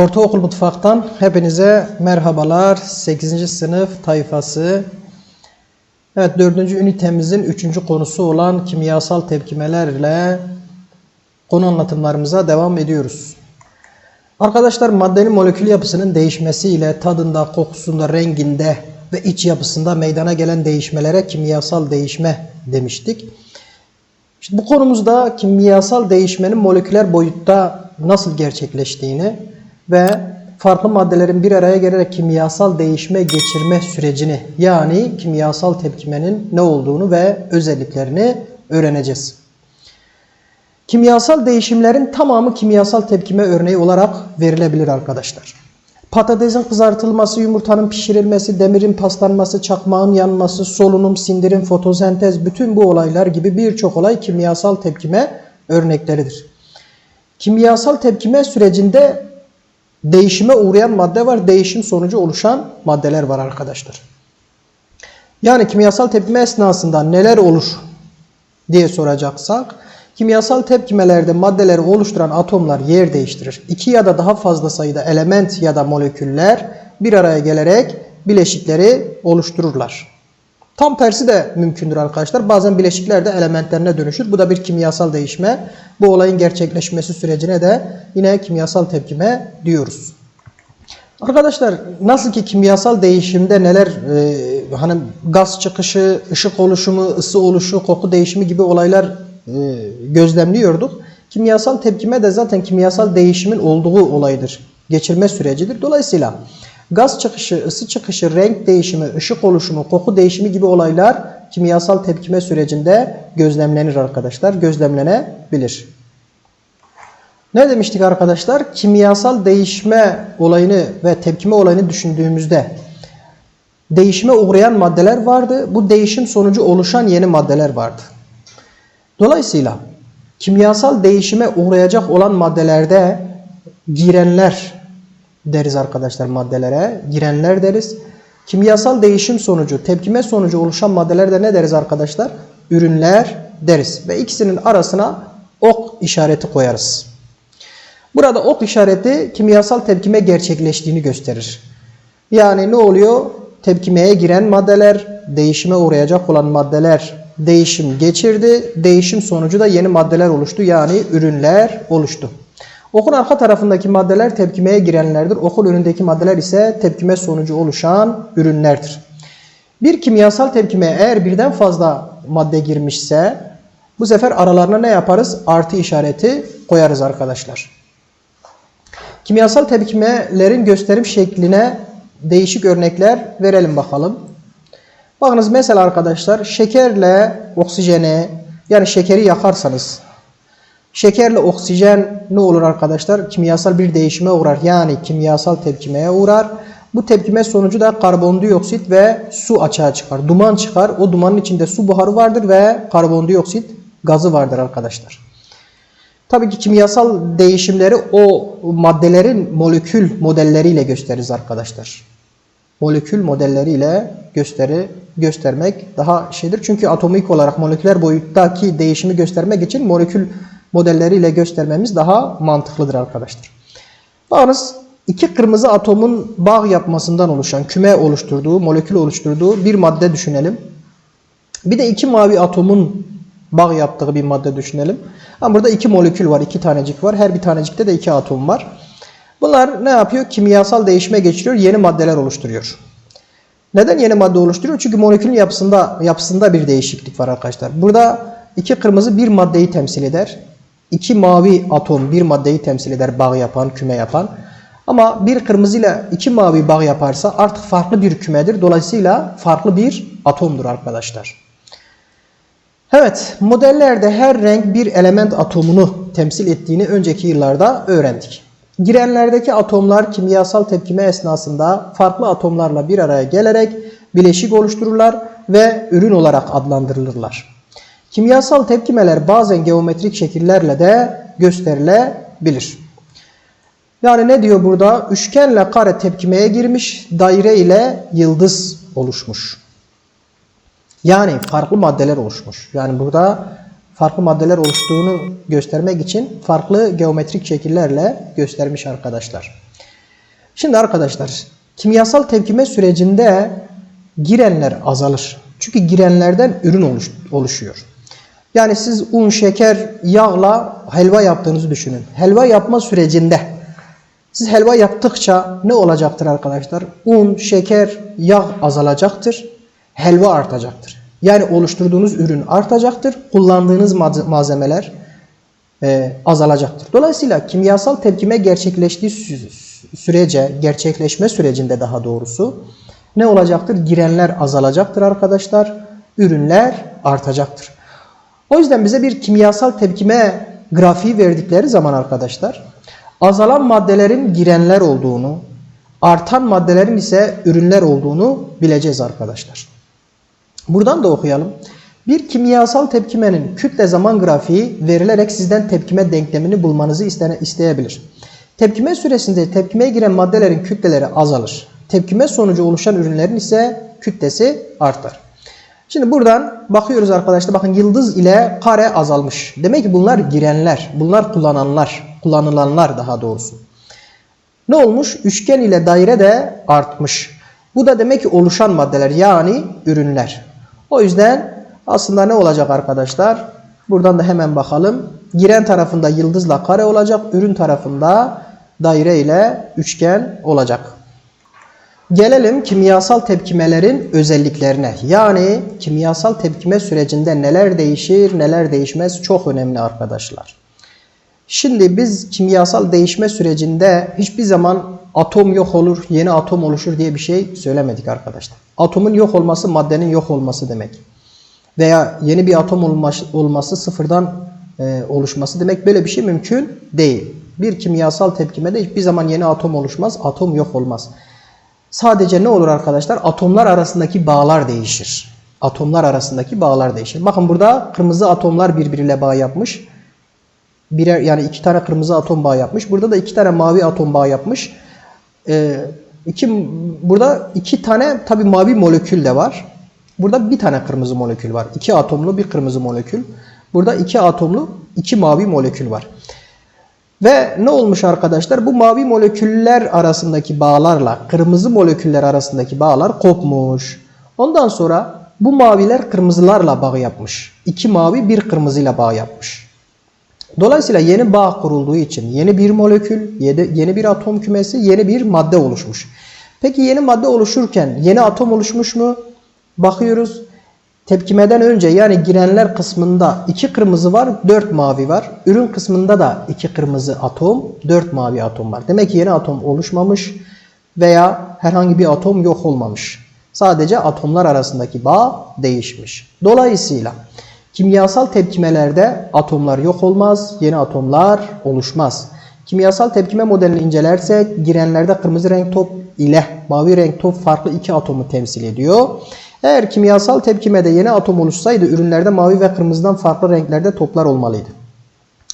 Ortaokul Mutfak'tan hepinize merhabalar. 8. sınıf tayfası. Evet 4. ünitemizin 3. konusu olan kimyasal tepkimelerle konu anlatımlarımıza devam ediyoruz. Arkadaşlar maddenin molekül yapısının değişmesiyle tadında, kokusunda, renginde ve iç yapısında meydana gelen değişmelere kimyasal değişme demiştik. İşte bu konumuzda kimyasal değişmenin moleküler boyutta nasıl gerçekleştiğini ve farklı maddelerin bir araya gelerek kimyasal değişme geçirme sürecini yani kimyasal tepkimenin ne olduğunu ve özelliklerini öğreneceğiz. Kimyasal değişimlerin tamamı kimyasal tepkime örneği olarak verilebilir arkadaşlar. Patatesin kızartılması, yumurtanın pişirilmesi, demirin paslanması, çakmağın yanması, solunum, sindirim, fotosentez bütün bu olaylar gibi birçok olay kimyasal tepkime örnekleridir. Kimyasal tepkime sürecinde değişime uğrayan madde var, değişim sonucu oluşan maddeler var arkadaşlar. Yani kimyasal tepkime esnasında neler olur diye soracaksak, kimyasal tepkimelerde maddeleri oluşturan atomlar yer değiştirir. İki ya da daha fazla sayıda element ya da moleküller bir araya gelerek bileşikleri oluştururlar. Tam tersi de mümkündür arkadaşlar. Bazen bileşikler de elementlerine dönüşür. Bu da bir kimyasal değişme. Bu olayın gerçekleşmesi sürecine de yine kimyasal tepkime diyoruz. Arkadaşlar nasıl ki kimyasal değişimde neler e, hani gaz çıkışı, ışık oluşumu, ısı oluşu, koku değişimi gibi olaylar e, gözlemliyorduk. Kimyasal tepkime de zaten kimyasal değişimin olduğu olaydır. Geçirme sürecidir. Dolayısıyla gaz çıkışı, ısı çıkışı, renk değişimi, ışık oluşumu, koku değişimi gibi olaylar kimyasal tepkime sürecinde gözlemlenir arkadaşlar. Gözlemlenebilir. Ne demiştik arkadaşlar? Kimyasal değişme olayını ve tepkime olayını düşündüğümüzde değişime uğrayan maddeler vardı. Bu değişim sonucu oluşan yeni maddeler vardı. Dolayısıyla kimyasal değişime uğrayacak olan maddelerde girenler deriz arkadaşlar maddelere. Girenler deriz. Kimyasal değişim sonucu, tepkime sonucu oluşan maddelerde ne deriz arkadaşlar? Ürünler deriz. Ve ikisinin arasına ok işareti koyarız. Burada ok işareti kimyasal tepkime gerçekleştiğini gösterir. Yani ne oluyor? Tepkimeye giren maddeler, değişime uğrayacak olan maddeler değişim geçirdi. Değişim sonucu da yeni maddeler oluştu. Yani ürünler oluştu. Okun arka tarafındaki maddeler tepkimeye girenlerdir. Okun önündeki maddeler ise tepkime sonucu oluşan ürünlerdir. Bir kimyasal tepkimeye eğer birden fazla madde girmişse bu sefer aralarına ne yaparız? Artı işareti koyarız arkadaşlar. Kimyasal tepkimelerin gösterim şekline değişik örnekler verelim bakalım. Bakınız mesela arkadaşlar şekerle oksijeni yani şekeri yakarsanız şekerle oksijen ne olur arkadaşlar? Kimyasal bir değişime uğrar. Yani kimyasal tepkimeye uğrar. Bu tepkime sonucu da karbondioksit ve su açığa çıkar. Duman çıkar. O dumanın içinde su buharı vardır ve karbondioksit gazı vardır arkadaşlar. Tabii ki kimyasal değişimleri o maddelerin molekül modelleriyle gösteririz arkadaşlar. Molekül modelleriyle gösteri göstermek daha şeydir. Çünkü atomik olarak moleküler boyuttaki değişimi göstermek için molekül modelleriyle göstermemiz daha mantıklıdır arkadaşlar. Bakınız iki kırmızı atomun bağ yapmasından oluşan, küme oluşturduğu, molekül oluşturduğu bir madde düşünelim. Bir de iki mavi atomun bağ yaptığı bir madde düşünelim. Ama burada iki molekül var, iki tanecik var. Her bir tanecikte de iki atom var. Bunlar ne yapıyor? Kimyasal değişime geçiriyor, yeni maddeler oluşturuyor. Neden yeni madde oluşturuyor? Çünkü molekülün yapısında yapısında bir değişiklik var arkadaşlar. Burada iki kırmızı bir maddeyi temsil eder. İki mavi atom bir maddeyi temsil eder bağ yapan, küme yapan. Ama bir kırmızı ile iki mavi bağ yaparsa artık farklı bir kümedir. Dolayısıyla farklı bir atomdur arkadaşlar. Evet, modellerde her renk bir element atomunu temsil ettiğini önceki yıllarda öğrendik. Girenlerdeki atomlar kimyasal tepkime esnasında farklı atomlarla bir araya gelerek bileşik oluştururlar ve ürün olarak adlandırılırlar. Kimyasal tepkimeler bazen geometrik şekillerle de gösterilebilir. Yani ne diyor burada? Üçgenle kare tepkimeye girmiş, daire ile yıldız oluşmuş. Yani farklı maddeler oluşmuş. Yani burada farklı maddeler oluştuğunu göstermek için farklı geometrik şekillerle göstermiş arkadaşlar. Şimdi arkadaşlar kimyasal tepkime sürecinde girenler azalır. Çünkü girenlerden ürün oluş- oluşuyor. Yani siz un, şeker, yağla helva yaptığınızı düşünün. Helva yapma sürecinde siz helva yaptıkça ne olacaktır arkadaşlar? Un, şeker, yağ azalacaktır. Helva artacaktır. Yani oluşturduğunuz ürün artacaktır. Kullandığınız malze- malzemeler e, azalacaktır. Dolayısıyla kimyasal tepkime gerçekleştiği sü- sürece, gerçekleşme sürecinde daha doğrusu ne olacaktır? Girenler azalacaktır arkadaşlar. Ürünler artacaktır. O yüzden bize bir kimyasal tepkime grafiği verdikleri zaman arkadaşlar azalan maddelerin girenler olduğunu, artan maddelerin ise ürünler olduğunu bileceğiz arkadaşlar. Buradan da okuyalım. Bir kimyasal tepkimenin kütle zaman grafiği verilerek sizden tepkime denklemini bulmanızı isteyebilir. Tepkime süresinde tepkimeye giren maddelerin kütleleri azalır. Tepkime sonucu oluşan ürünlerin ise kütlesi artar. Şimdi buradan bakıyoruz arkadaşlar. Bakın yıldız ile kare azalmış. Demek ki bunlar girenler. Bunlar kullananlar. Kullanılanlar daha doğrusu. Ne olmuş? Üçgen ile daire de artmış. Bu da demek ki oluşan maddeler yani ürünler. O yüzden aslında ne olacak arkadaşlar? Buradan da hemen bakalım. Giren tarafında yıldızla kare olacak. Ürün tarafında daire ile üçgen olacak. Gelelim kimyasal tepkimelerin özelliklerine. Yani kimyasal tepkime sürecinde neler değişir, neler değişmez çok önemli arkadaşlar. Şimdi biz kimyasal değişme sürecinde hiçbir zaman atom yok olur, yeni atom oluşur diye bir şey söylemedik arkadaşlar. Atomun yok olması maddenin yok olması demek. Veya yeni bir atom olması, sıfırdan e, oluşması demek böyle bir şey mümkün değil. Bir kimyasal tepkimede hiçbir zaman yeni atom oluşmaz, atom yok olmaz. Sadece ne olur arkadaşlar? Atomlar arasındaki bağlar değişir. Atomlar arasındaki bağlar değişir. Bakın burada kırmızı atomlar birbiriyle bağ yapmış. Birer yani iki tane kırmızı atom bağ yapmış. Burada da iki tane mavi atom bağ yapmış. Ee, iki, burada iki tane tabi mavi molekül de var. Burada bir tane kırmızı molekül var. İki atomlu bir kırmızı molekül. Burada iki atomlu iki mavi molekül var. Ve ne olmuş arkadaşlar? Bu mavi moleküller arasındaki bağlarla kırmızı moleküller arasındaki bağlar kopmuş. Ondan sonra bu maviler kırmızılarla bağ yapmış. İki mavi bir kırmızıyla bağ yapmış. Dolayısıyla yeni bağ kurulduğu için yeni bir molekül, yeni bir atom kümesi, yeni bir madde oluşmuş. Peki yeni madde oluşurken yeni atom oluşmuş mu? Bakıyoruz. Tepkimeden önce yani girenler kısmında iki kırmızı var, dört mavi var. Ürün kısmında da iki kırmızı atom, dört mavi atom var. Demek ki yeni atom oluşmamış veya herhangi bir atom yok olmamış. Sadece atomlar arasındaki bağ değişmiş. Dolayısıyla kimyasal tepkimelerde atomlar yok olmaz, yeni atomlar oluşmaz. Kimyasal tepkime modelini incelersek girenlerde kırmızı renk top ile mavi renk top farklı iki atomu temsil ediyor. Eğer kimyasal tepkimede yeni atom oluşsaydı ürünlerde mavi ve kırmızıdan farklı renklerde toplar olmalıydı.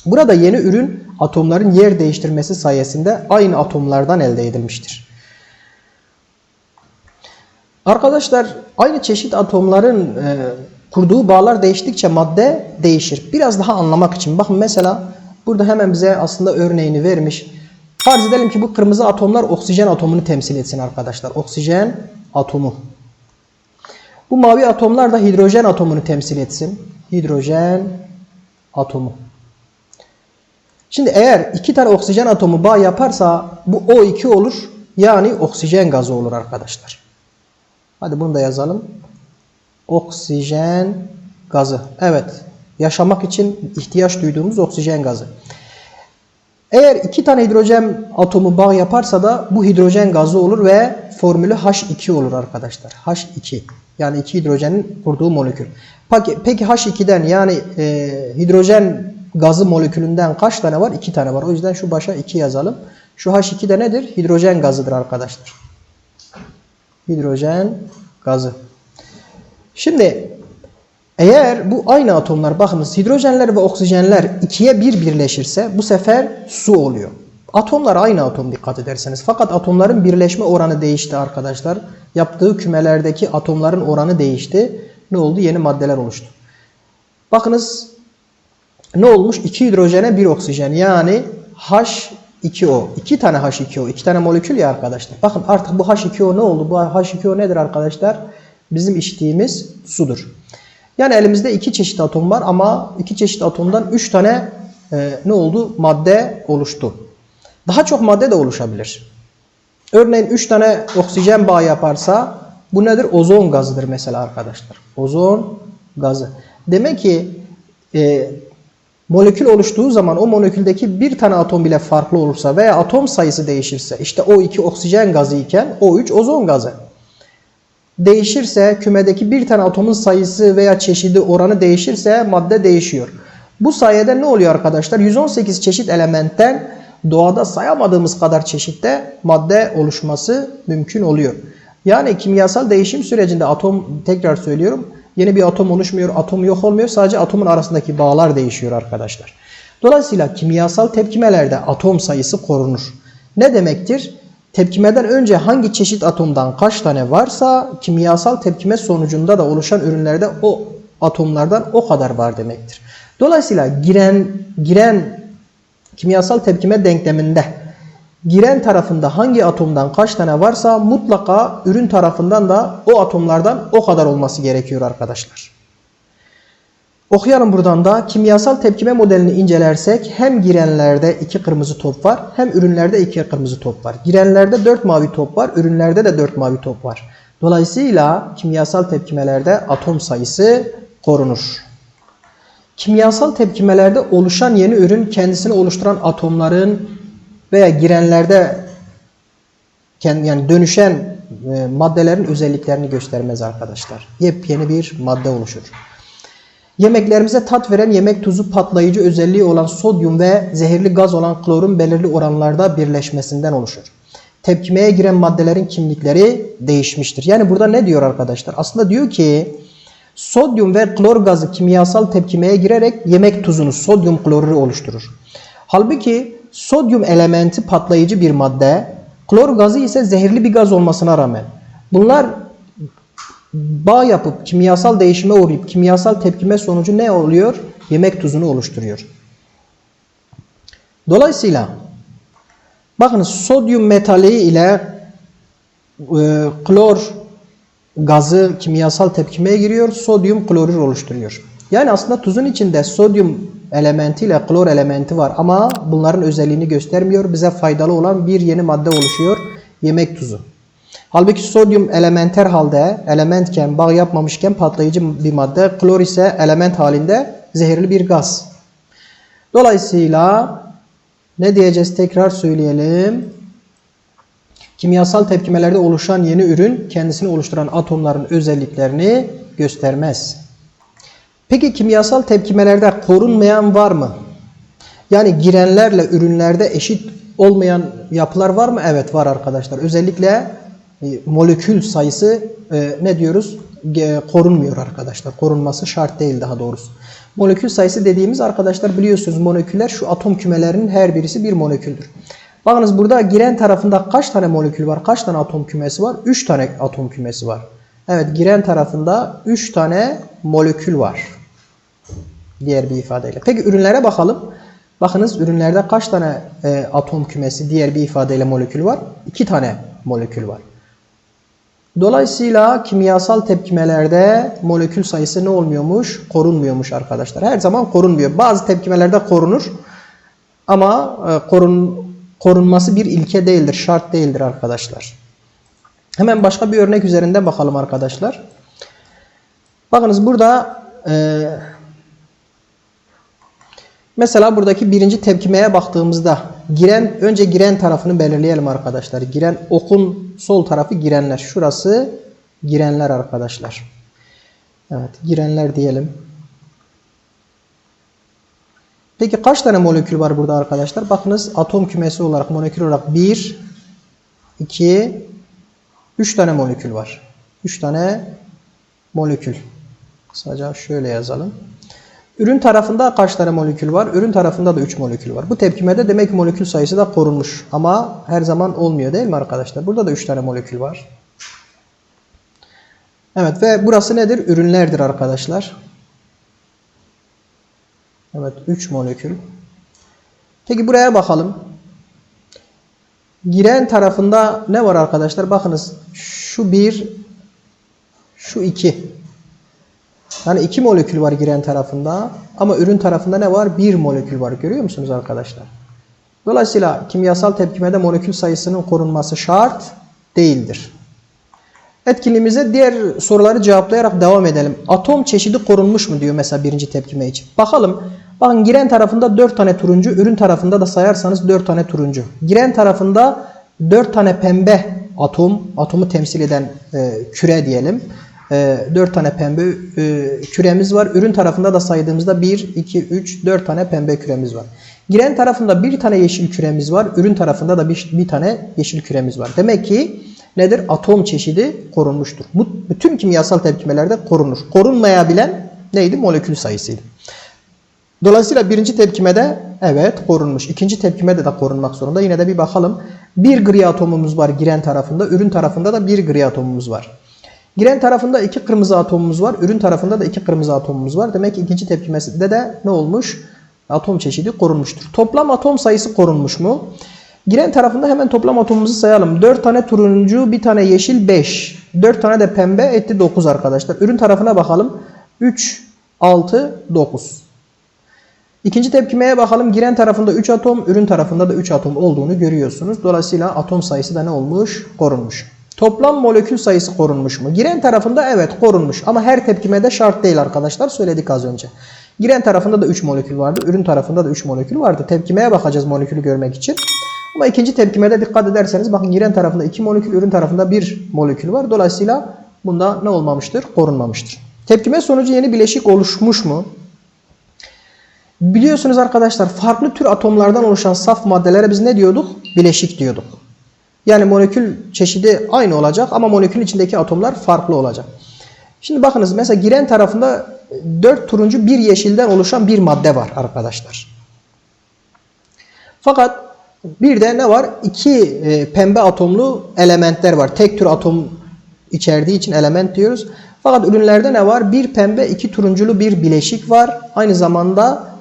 Burada yeni ürün atomların yer değiştirmesi sayesinde aynı atomlardan elde edilmiştir. Arkadaşlar aynı çeşit atomların e, kurduğu bağlar değiştikçe madde değişir. Biraz daha anlamak için bakın mesela burada hemen bize aslında örneğini vermiş. Farz edelim ki bu kırmızı atomlar oksijen atomunu temsil etsin arkadaşlar. Oksijen atomu. Bu mavi atomlar da hidrojen atomunu temsil etsin. Hidrojen atomu. Şimdi eğer iki tane oksijen atomu bağ yaparsa bu O2 olur. Yani oksijen gazı olur arkadaşlar. Hadi bunu da yazalım. Oksijen gazı. Evet. Yaşamak için ihtiyaç duyduğumuz oksijen gazı. Eğer iki tane hidrojen atomu bağ yaparsa da bu hidrojen gazı olur ve formülü H2 olur arkadaşlar. H2. Yani iki hidrojenin kurduğu molekül. Peki, peki H2'den yani e, hidrojen gazı molekülünden kaç tane var? 2 tane var. O yüzden şu başa 2 yazalım. Şu H2 de nedir? Hidrojen gazıdır arkadaşlar. Hidrojen gazı. Şimdi eğer bu aynı atomlar bakınız hidrojenler ve oksijenler ikiye bir birleşirse bu sefer su oluyor. Atomlar aynı atom dikkat ederseniz. Fakat atomların birleşme oranı değişti arkadaşlar. Yaptığı kümelerdeki atomların oranı değişti. Ne oldu? Yeni maddeler oluştu. Bakınız ne olmuş? 2 hidrojene 1 oksijen. Yani H2 H2O. 2 tane H2O. 2 tane molekül ya arkadaşlar. Bakın artık bu H2O ne oldu? Bu H2O nedir arkadaşlar? Bizim içtiğimiz sudur. Yani elimizde iki çeşit atom var ama iki çeşit atomdan 3 tane e, ne oldu? Madde oluştu. Daha çok madde de oluşabilir. Örneğin 3 tane oksijen bağı yaparsa bu nedir? Ozon gazıdır mesela arkadaşlar. Ozon gazı. Demek ki e, molekül oluştuğu zaman o moleküldeki bir tane atom bile farklı olursa veya atom sayısı değişirse işte O2 oksijen gazı iken O3 ozon gazı. Değişirse kümedeki bir tane atomun sayısı veya çeşidi oranı değişirse madde değişiyor. Bu sayede ne oluyor arkadaşlar? 118 çeşit elementten doğada sayamadığımız kadar çeşitte madde oluşması mümkün oluyor. Yani kimyasal değişim sürecinde atom tekrar söylüyorum yeni bir atom oluşmuyor, atom yok olmuyor. Sadece atomun arasındaki bağlar değişiyor arkadaşlar. Dolayısıyla kimyasal tepkimelerde atom sayısı korunur. Ne demektir? Tepkimeden önce hangi çeşit atomdan kaç tane varsa kimyasal tepkime sonucunda da oluşan ürünlerde o atomlardan o kadar var demektir. Dolayısıyla giren giren kimyasal tepkime denkleminde giren tarafında hangi atomdan kaç tane varsa mutlaka ürün tarafından da o atomlardan o kadar olması gerekiyor arkadaşlar. Okuyalım buradan da kimyasal tepkime modelini incelersek hem girenlerde iki kırmızı top var hem ürünlerde iki kırmızı top var. Girenlerde dört mavi top var, ürünlerde de dört mavi top var. Dolayısıyla kimyasal tepkimelerde atom sayısı korunur. Kimyasal tepkimelerde oluşan yeni ürün kendisini oluşturan atomların veya girenlerde yani dönüşen e, maddelerin özelliklerini göstermez arkadaşlar. Yepyeni bir madde oluşur. Yemeklerimize tat veren yemek tuzu patlayıcı özelliği olan sodyum ve zehirli gaz olan klorun belirli oranlarda birleşmesinden oluşur. Tepkimeye giren maddelerin kimlikleri değişmiştir. Yani burada ne diyor arkadaşlar? Aslında diyor ki sodyum ve klor gazı kimyasal tepkimeye girerek yemek tuzunu sodyum klorürü oluşturur. Halbuki sodyum elementi patlayıcı bir madde, klor gazı ise zehirli bir gaz olmasına rağmen bunlar bağ yapıp kimyasal değişime uğrayıp kimyasal tepkime sonucu ne oluyor? Yemek tuzunu oluşturuyor. Dolayısıyla bakın sodyum metali ile e, klor gazı kimyasal tepkimeye giriyor. Sodyum klorür oluşturuyor. Yani aslında tuzun içinde sodyum elementi ile klor elementi var ama bunların özelliğini göstermiyor. Bize faydalı olan bir yeni madde oluşuyor. Yemek tuzu. Halbuki sodyum elementer halde elementken bağ yapmamışken patlayıcı bir madde. Klor ise element halinde zehirli bir gaz. Dolayısıyla ne diyeceğiz tekrar söyleyelim. Kimyasal tepkimelerde oluşan yeni ürün kendisini oluşturan atomların özelliklerini göstermez. Peki kimyasal tepkimelerde korunmayan var mı? Yani girenlerle ürünlerde eşit olmayan yapılar var mı? Evet var arkadaşlar. Özellikle e, molekül sayısı e, ne diyoruz? Korunmuyor arkadaşlar. Korunması şart değil daha doğrusu. Molekül sayısı dediğimiz arkadaşlar biliyorsunuz moleküller şu atom kümelerinin her birisi bir moleküldür. Bakınız burada giren tarafında kaç tane molekül var? Kaç tane atom kümesi var? 3 tane atom kümesi var. Evet giren tarafında 3 tane molekül var. Diğer bir ifadeyle. Peki ürünlere bakalım. Bakınız ürünlerde kaç tane e, atom kümesi diğer bir ifadeyle molekül var? 2 tane molekül var. Dolayısıyla kimyasal tepkimelerde molekül sayısı ne olmuyormuş? Korunmuyormuş arkadaşlar. Her zaman korunmuyor. Bazı tepkimelerde korunur. Ama e, korun, korunması bir ilke değildir, şart değildir arkadaşlar. Hemen başka bir örnek üzerinde bakalım arkadaşlar. Bakınız burada e, mesela buradaki birinci tepkimeye baktığımızda giren önce giren tarafını belirleyelim arkadaşlar. Giren okun sol tarafı girenler. Şurası girenler arkadaşlar. Evet girenler diyelim. Peki kaç tane molekül var burada arkadaşlar? Bakınız atom kümesi olarak molekül olarak 1, 2, 3 tane molekül var. 3 tane molekül. Kısaca şöyle yazalım. Ürün tarafında kaç tane molekül var? Ürün tarafında da 3 molekül var. Bu tepkimede demek ki molekül sayısı da korunmuş. Ama her zaman olmuyor değil mi arkadaşlar? Burada da 3 tane molekül var. Evet ve burası nedir? Ürünlerdir arkadaşlar. Evet 3 molekül. Peki buraya bakalım. Giren tarafında ne var arkadaşlar? Bakınız şu bir, şu iki. Yani iki molekül var giren tarafında ama ürün tarafında ne var? Bir molekül var. Görüyor musunuz arkadaşlar? Dolayısıyla kimyasal tepkimede molekül sayısının korunması şart değildir. Etkinliğimize diğer soruları cevaplayarak devam edelim. Atom çeşidi korunmuş mu diyor mesela birinci tepkime için. Bakalım. Bakın giren tarafında 4 tane turuncu, ürün tarafında da sayarsanız 4 tane turuncu. Giren tarafında 4 tane pembe atom, atomu temsil eden e, küre diyelim. E, 4 tane pembe e, küremiz var. Ürün tarafında da saydığımızda 1, 2, 3, 4 tane pembe küremiz var. Giren tarafında bir tane yeşil küremiz var. Ürün tarafında da bir, tane yeşil küremiz var. Demek ki nedir? Atom çeşidi korunmuştur. Bu bütün kimyasal tepkimelerde korunur. Korunmayabilen neydi? Molekül sayısıydı. Dolayısıyla birinci tepkimede evet korunmuş. İkinci tepkimede de korunmak zorunda. Yine de bir bakalım. Bir gri atomumuz var giren tarafında. Ürün tarafında da bir gri atomumuz var. Giren tarafında iki kırmızı atomumuz var. Ürün tarafında da iki kırmızı atomumuz var. Demek ki ikinci tepkimesinde de ne olmuş? Atom çeşidi korunmuştur. Toplam atom sayısı korunmuş mu? Giren tarafında hemen toplam atomumuzu sayalım. 4 tane turuncu, bir tane yeşil 5. 4 tane de pembe etti 9 arkadaşlar. Ürün tarafına bakalım. 3, 6, 9. İkinci tepkimeye bakalım. Giren tarafında 3 atom, ürün tarafında da 3 atom olduğunu görüyorsunuz. Dolayısıyla atom sayısı da ne olmuş? Korunmuş. Toplam molekül sayısı korunmuş mu? Giren tarafında evet korunmuş ama her tepkimede şart değil arkadaşlar. Söyledik az önce. Giren tarafında da 3 molekül vardı. Ürün tarafında da 3 molekül vardı. Tepkimeye bakacağız molekülü görmek için. Ama ikinci tepkimede dikkat ederseniz bakın giren tarafında 2 molekül, ürün tarafında 1 molekül var. Dolayısıyla bunda ne olmamıştır? Korunmamıştır. Tepkime sonucu yeni bileşik oluşmuş mu? Biliyorsunuz arkadaşlar farklı tür atomlardan oluşan saf maddelere biz ne diyorduk? Bileşik diyorduk. Yani molekül çeşidi aynı olacak ama molekülün içindeki atomlar farklı olacak. Şimdi bakınız mesela giren tarafında 4 turuncu bir yeşilden oluşan bir madde var arkadaşlar. Fakat bir de ne var? İki e, pembe atomlu elementler var. Tek tür atom içerdiği için element diyoruz. Fakat ürünlerde ne var? Bir pembe, iki turunculu bir bileşik var. Aynı zamanda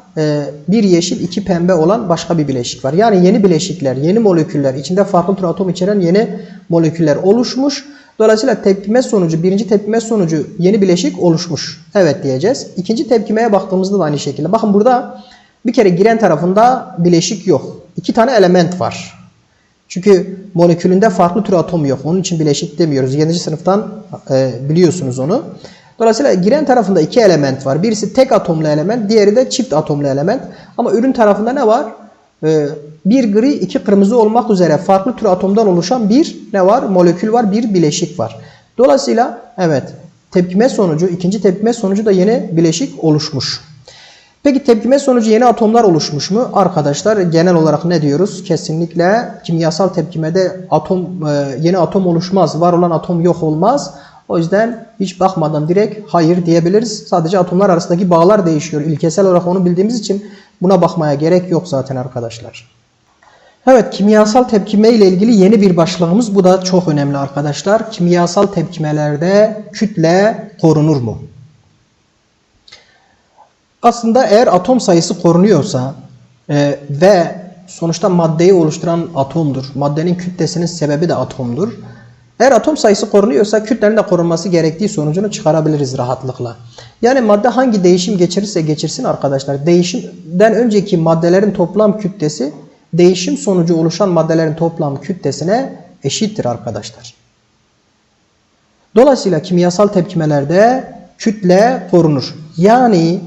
bir yeşil, iki pembe olan başka bir bileşik var. Yani yeni bileşikler, yeni moleküller, içinde farklı tür atom içeren yeni moleküller oluşmuş. Dolayısıyla tepkime sonucu, birinci tepkime sonucu yeni bileşik oluşmuş. Evet diyeceğiz. İkinci tepkimeye baktığımızda da aynı şekilde. Bakın burada bir kere giren tarafında bileşik yok. İki tane element var. Çünkü molekülünde farklı tür atom yok. Onun için bileşik demiyoruz. 7. sınıftan e, biliyorsunuz onu. Dolayısıyla giren tarafında iki element var. Birisi tek atomlu element, diğeri de çift atomlu element. Ama ürün tarafında ne var? Ee, bir gri, iki kırmızı olmak üzere farklı tür atomdan oluşan bir ne var? Molekül var, bir bileşik var. Dolayısıyla evet tepkime sonucu, ikinci tepkime sonucu da yeni bileşik oluşmuş. Peki tepkime sonucu yeni atomlar oluşmuş mu? Arkadaşlar genel olarak ne diyoruz? Kesinlikle kimyasal tepkimede atom e, yeni atom oluşmaz. Var olan atom yok olmaz. O yüzden hiç bakmadan direkt hayır diyebiliriz. Sadece atomlar arasındaki bağlar değişiyor. İlkesel olarak onu bildiğimiz için buna bakmaya gerek yok zaten arkadaşlar. Evet kimyasal tepkime ile ilgili yeni bir başlığımız bu da çok önemli arkadaşlar. Kimyasal tepkimelerde kütle korunur mu? Aslında eğer atom sayısı korunuyorsa e, ve sonuçta maddeyi oluşturan atomdur. Maddenin kütlesinin sebebi de atomdur. Eğer atom sayısı korunuyorsa kütlenin de korunması gerektiği sonucunu çıkarabiliriz rahatlıkla. Yani madde hangi değişim geçirirse geçirsin arkadaşlar. Değişimden önceki maddelerin toplam kütlesi değişim sonucu oluşan maddelerin toplam kütlesine eşittir arkadaşlar. Dolayısıyla kimyasal tepkimelerde kütle korunur. Yani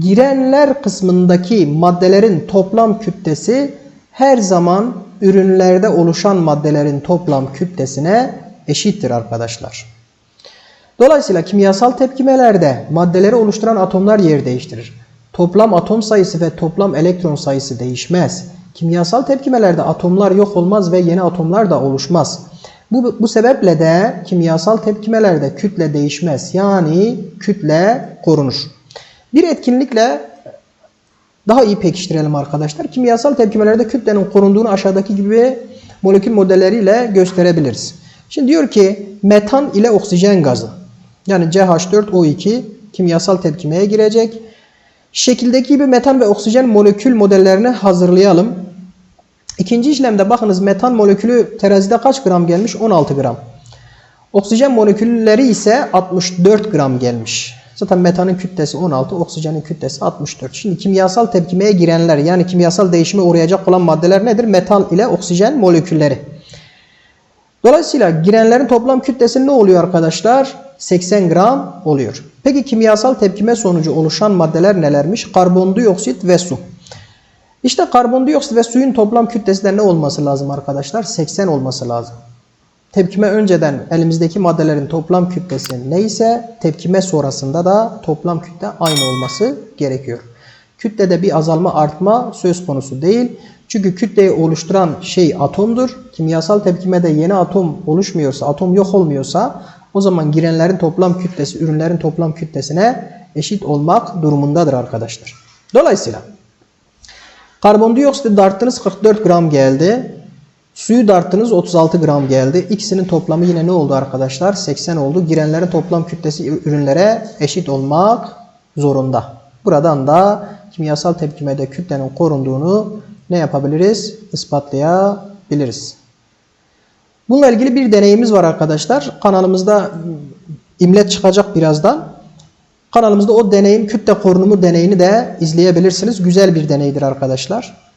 girenler kısmındaki maddelerin toplam kütlesi her zaman ürünlerde oluşan maddelerin toplam kütlesine eşittir arkadaşlar. Dolayısıyla kimyasal tepkimelerde maddeleri oluşturan atomlar yer değiştirir. Toplam atom sayısı ve toplam elektron sayısı değişmez. Kimyasal tepkimelerde atomlar yok olmaz ve yeni atomlar da oluşmaz. Bu, bu sebeple de kimyasal tepkimelerde kütle değişmez. Yani kütle korunur. Bir etkinlikle daha iyi pekiştirelim arkadaşlar. Kimyasal tepkimelerde kütlenin korunduğunu aşağıdaki gibi molekül modelleriyle gösterebiliriz. Şimdi diyor ki metan ile oksijen gazı yani CH4O2 kimyasal tepkimeye girecek. Şekildeki gibi metan ve oksijen molekül modellerini hazırlayalım. İkinci işlemde bakınız metan molekülü terazide kaç gram gelmiş? 16 gram. Oksijen molekülleri ise 64 gram gelmiş. Zaten metanın kütlesi 16, oksijenin kütlesi 64. Şimdi kimyasal tepkimeye girenler yani kimyasal değişime uğrayacak olan maddeler nedir? Metal ile oksijen molekülleri. Dolayısıyla girenlerin toplam kütlesi ne oluyor arkadaşlar? 80 gram oluyor. Peki kimyasal tepkime sonucu oluşan maddeler nelermiş? Karbondioksit ve su. İşte karbondioksit ve suyun toplam kütlesi de ne olması lazım arkadaşlar? 80 olması lazım. Tepkime önceden elimizdeki maddelerin toplam kütlesi neyse tepkime sonrasında da toplam kütle aynı olması gerekiyor. Kütlede bir azalma artma söz konusu değil. Çünkü kütleyi oluşturan şey atomdur. Kimyasal tepkimede yeni atom oluşmuyorsa, atom yok olmuyorsa o zaman girenlerin toplam kütlesi ürünlerin toplam kütlesine eşit olmak durumundadır arkadaşlar. Dolayısıyla karbondioksiti darttınız 44 gram geldi. Suyu darttınız 36 gram geldi. İkisinin toplamı yine ne oldu arkadaşlar? 80 oldu. Girenlerin toplam kütlesi ürünlere eşit olmak zorunda. Buradan da kimyasal tepkimede kütlenin korunduğunu ne yapabiliriz? İspatlayabiliriz. Bununla ilgili bir deneyimiz var arkadaşlar. Kanalımızda imlet çıkacak birazdan. Kanalımızda o deneyim kütle korunumu deneyini de izleyebilirsiniz. Güzel bir deneydir arkadaşlar.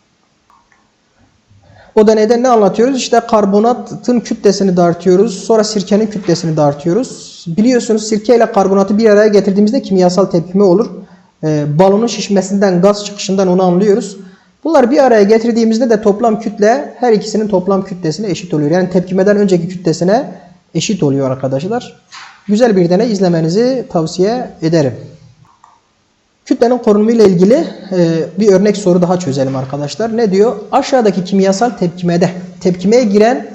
O deneyde ne anlatıyoruz? İşte karbonatın kütlesini dartıyoruz. Sonra sirkenin kütlesini dartıyoruz. Biliyorsunuz sirke ile karbonatı bir araya getirdiğimizde kimyasal tepkime olur. Ee, balonun şişmesinden, gaz çıkışından onu anlıyoruz. Bunları bir araya getirdiğimizde de toplam kütle her ikisinin toplam kütlesine eşit oluyor. Yani tepkimeden önceki kütlesine eşit oluyor arkadaşlar. Güzel bir deney izlemenizi tavsiye ederim. Kütlenin korunumu ile ilgili e, bir örnek soru daha çözelim arkadaşlar. Ne diyor? Aşağıdaki kimyasal tepkimede tepkimeye giren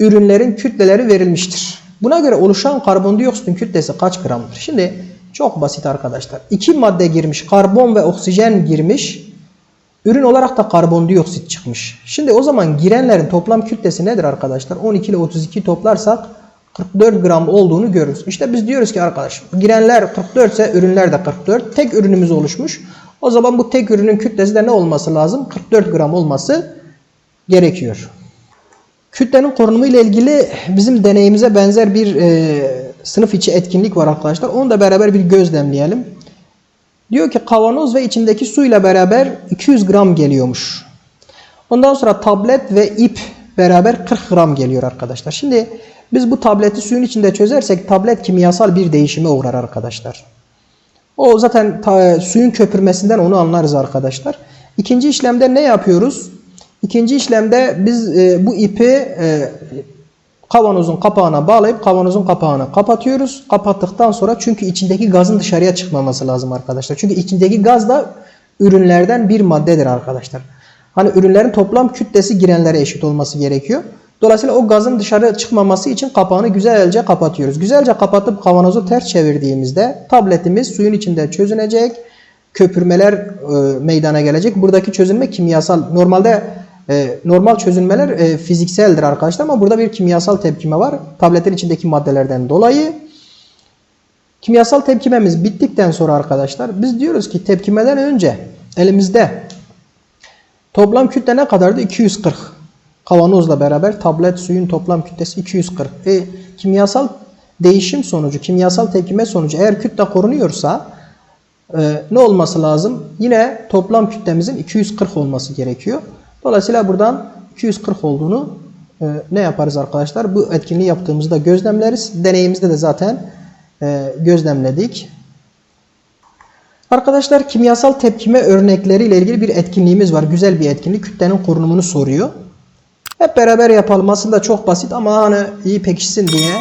ürünlerin kütleleri verilmiştir. Buna göre oluşan karbondioksitin kütlesi kaç gramdır? Şimdi çok basit arkadaşlar. İki madde girmiş, karbon ve oksijen girmiş. Ürün olarak da karbondioksit çıkmış. Şimdi o zaman girenlerin toplam kütlesi nedir arkadaşlar? 12 ile 32 toplarsak 44 gram olduğunu görürüz. İşte biz diyoruz ki arkadaş girenler 44 ise ürünler de 44. Tek ürünümüz oluşmuş. O zaman bu tek ürünün kütlesi de ne olması lazım? 44 gram olması gerekiyor. Kütlenin korunumu ile ilgili bizim deneyimize benzer bir e, sınıf içi etkinlik var arkadaşlar. Onu da beraber bir gözlemleyelim. Diyor ki kavanoz ve içindeki suyla beraber 200 gram geliyormuş. Ondan sonra tablet ve ip beraber 40 gram geliyor arkadaşlar. Şimdi biz bu tableti suyun içinde çözersek tablet kimyasal bir değişime uğrar arkadaşlar. O zaten ta, suyun köpürmesinden onu anlarız arkadaşlar. İkinci işlemde ne yapıyoruz? İkinci işlemde biz e, bu ipi e, kavanozun kapağına bağlayıp kavanozun kapağını kapatıyoruz. Kapattıktan sonra çünkü içindeki gazın dışarıya çıkmaması lazım arkadaşlar. Çünkü içindeki gaz da ürünlerden bir maddedir arkadaşlar. Hani ürünlerin toplam kütlesi girenlere eşit olması gerekiyor. Dolayısıyla o gazın dışarı çıkmaması için kapağını güzelce kapatıyoruz. Güzelce kapatıp kavanozu ters çevirdiğimizde tabletimiz suyun içinde çözünecek. Köpürmeler e, meydana gelecek. Buradaki çözünme kimyasal. Normalde e, normal çözünmeler e, fizikseldir arkadaşlar ama burada bir kimyasal tepkime var. Tabletin içindeki maddelerden dolayı. Kimyasal tepkimemiz bittikten sonra arkadaşlar biz diyoruz ki tepkimeden önce elimizde toplam kütle ne kadardı? 240. Kavanozla beraber tablet suyun toplam kütlesi 240. E, kimyasal değişim sonucu, kimyasal tepkime sonucu eğer kütle korunuyorsa e, ne olması lazım? Yine toplam kütlemizin 240 olması gerekiyor. Dolayısıyla buradan 240 olduğunu e, ne yaparız arkadaşlar? Bu etkinliği yaptığımızda gözlemleriz. Deneyimizde de zaten e, gözlemledik. Arkadaşlar kimyasal tepkime örnekleri ile ilgili bir etkinliğimiz var. Güzel bir etkinlik. Kütlenin korunumunu soruyor. Hep beraber yapalım. Aslında çok basit ama hani iyi pekişsin diye.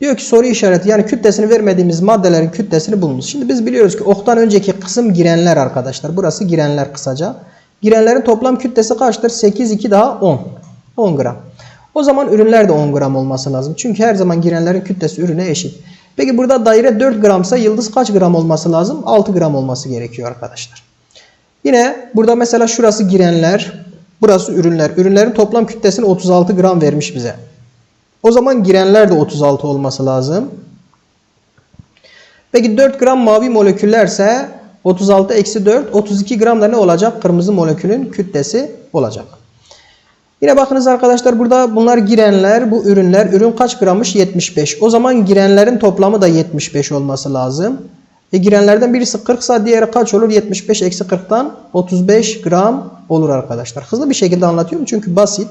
Diyor ki soru işareti yani kütlesini vermediğimiz maddelerin kütlesini bulunuz. Şimdi biz biliyoruz ki oktan önceki kısım girenler arkadaşlar. Burası girenler kısaca. Girenlerin toplam kütlesi kaçtır? 8, 2 daha 10. 10 gram. O zaman ürünler de 10 gram olması lazım. Çünkü her zaman girenlerin kütlesi ürüne eşit. Peki burada daire 4 gramsa yıldız kaç gram olması lazım? 6 gram olması gerekiyor arkadaşlar. Yine burada mesela şurası girenler, burası ürünler. Ürünlerin toplam kütlesini 36 gram vermiş bize. O zaman girenler de 36 olması lazım. Peki 4 gram mavi moleküllerse 36 eksi 4 32 gram da ne olacak? Kırmızı molekülün kütlesi olacak. Yine bakınız arkadaşlar burada bunlar girenler, bu ürünler. Ürün kaç grammış? 75. O zaman girenlerin toplamı da 75 olması lazım. E girenlerden birisi 40 ise diğeri kaç olur? 75 eksi 40'tan 35 gram olur arkadaşlar. Hızlı bir şekilde anlatıyorum çünkü basit.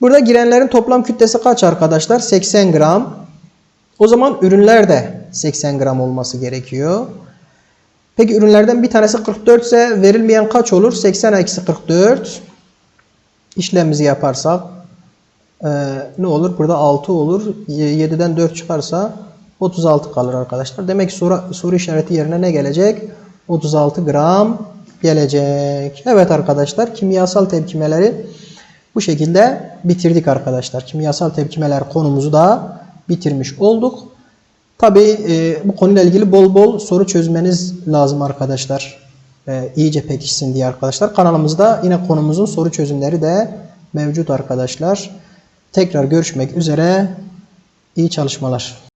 Burada girenlerin toplam kütlesi kaç arkadaşlar? 80 gram. O zaman ürünler de 80 gram olması gerekiyor. Peki ürünlerden bir tanesi 44 ise verilmeyen kaç olur? 80 eksi 44. İşlemimizi yaparsak e, ne olur? Burada 6 olur. 7'den 4 çıkarsa 36 kalır arkadaşlar. Demek ki soru, soru işareti yerine ne gelecek? 36 gram gelecek. Evet arkadaşlar kimyasal tepkimeleri bu şekilde bitirdik arkadaşlar. Kimyasal tepkimeler konumuzu da bitirmiş olduk. Tabi bu konuyla ilgili bol bol soru çözmeniz lazım arkadaşlar. E, iyice pekişsin diye arkadaşlar. Kanalımızda yine konumuzun soru çözümleri de mevcut arkadaşlar. Tekrar görüşmek üzere. İyi çalışmalar.